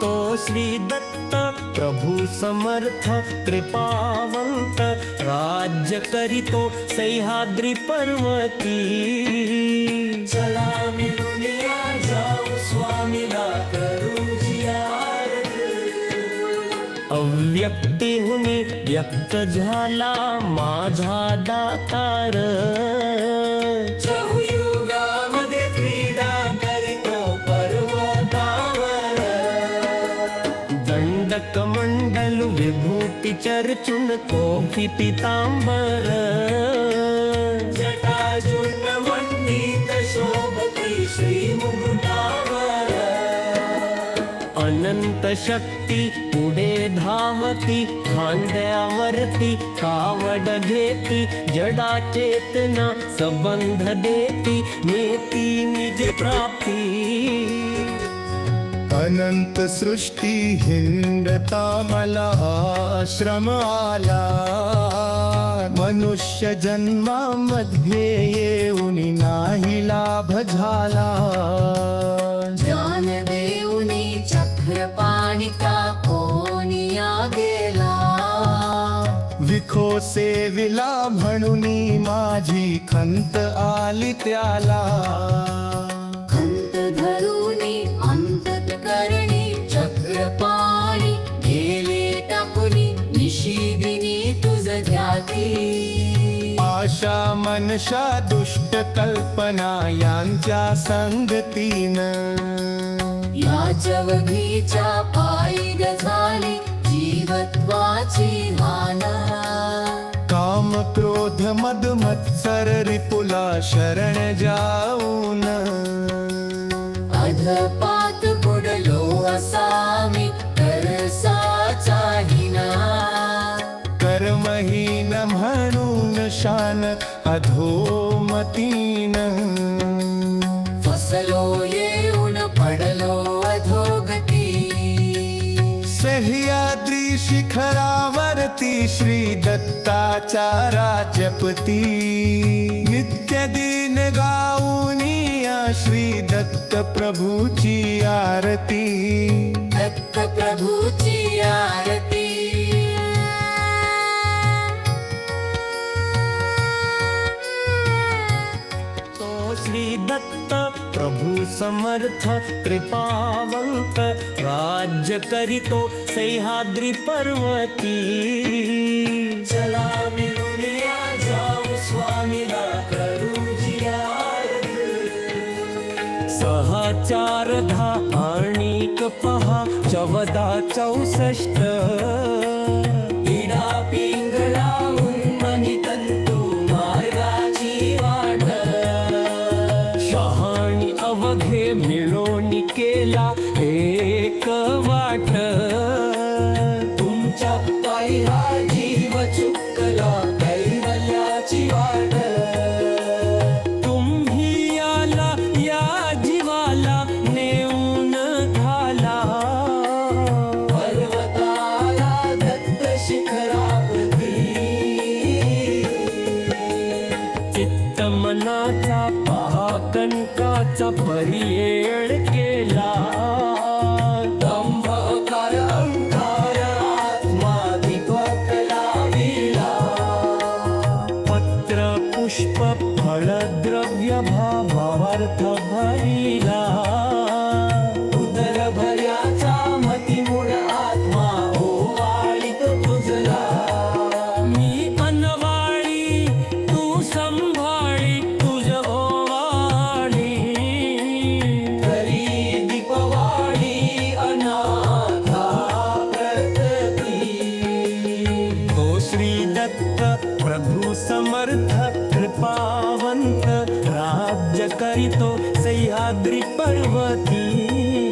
तो श्री दत्त प्रभू समर्थ कृपावंत राज्य करीतो सह्याद्री पर्वती। चला मिळूया जाऊ स्वामीला करू अव्यक्तीहुनी व्यक्त झाला माझा दातार। विभूती चर्चुन कोफी पितांबर। शोभती श्री मुकुटावर। अनंत शक्ती पुढे धावती खांद्यावरती कावड घेती जडा चेतना संबंध देती नेती निज प्राप्ती। अनंत सृष्टी हिंडता मला आश्रम आला. मनुष्य जन्मामध्ये येऊन नाही लाभ झाला. ज्ञान देऊनी चक्रपाणिका कोनिया गेला. विखो सेविला म्हणून माझी खंत आली त्याला. आशा मनशा दुष्ट कल्पना यांच्या संगतीनं. या जवघीच्या पायी ग झाली जीवत्वाची काम क्रोध मद मत्सर रिपुला शरण जाऊन. अधपात बुडलो असामी म्हणून शान अधोमतीन फसलो येऊन पडलो अधोगती सह्याद्री शिखरावरती श्री दत्ताचा राज्यपती नित्य दिन गाऊनिया श्री दत्त प्रभूची आरती। दत्त प्रभूची आरती। दत्त प्रभू समर्थ कृपावंत राज्य करीतो सह्याद्री पर्वती। चला मिळूया जाऊ स्वामीला करू सहचार धा आणिक पहा चवदा चौसष्ट। मध्ये मिळून केला एक वाट. तुमच्या पायी हा जीव चुकला कैवल्याची वाट. तुम्ही आला या जीवाला नेऊन घाला. पर्वताला दत्त शिखरा चित्त मनाचा पहा कणकाचा परियेळ केला. दंभकार अंकार आत्मा दीपक लाविला. पत्र पुष्प फळ द्रव्य भावार्थ भरिला. प्रभू समर्थ कृपावंत राज्य करितो सह्याद्री पर्वती।